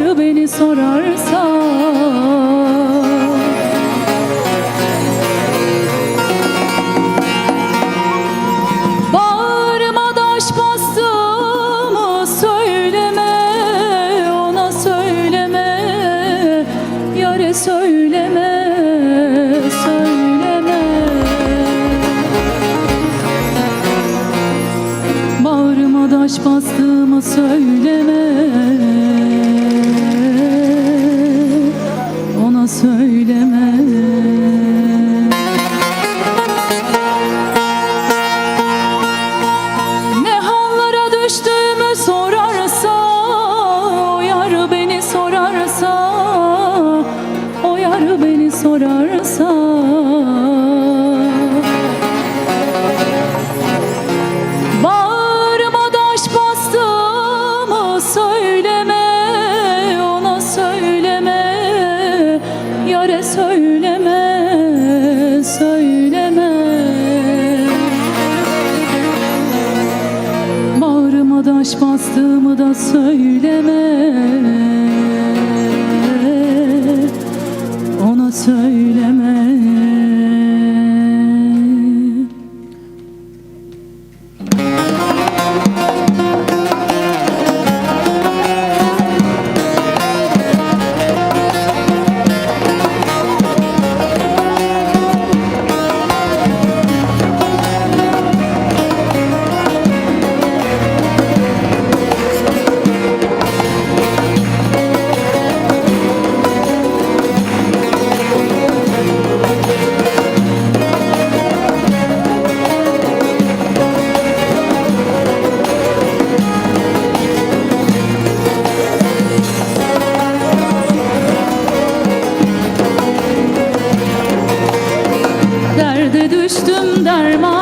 Yar beni sorarsa 岁 söyleme. Bağrıma taş bastığımı da söyleme. Ona söyleme. aklımdan darma.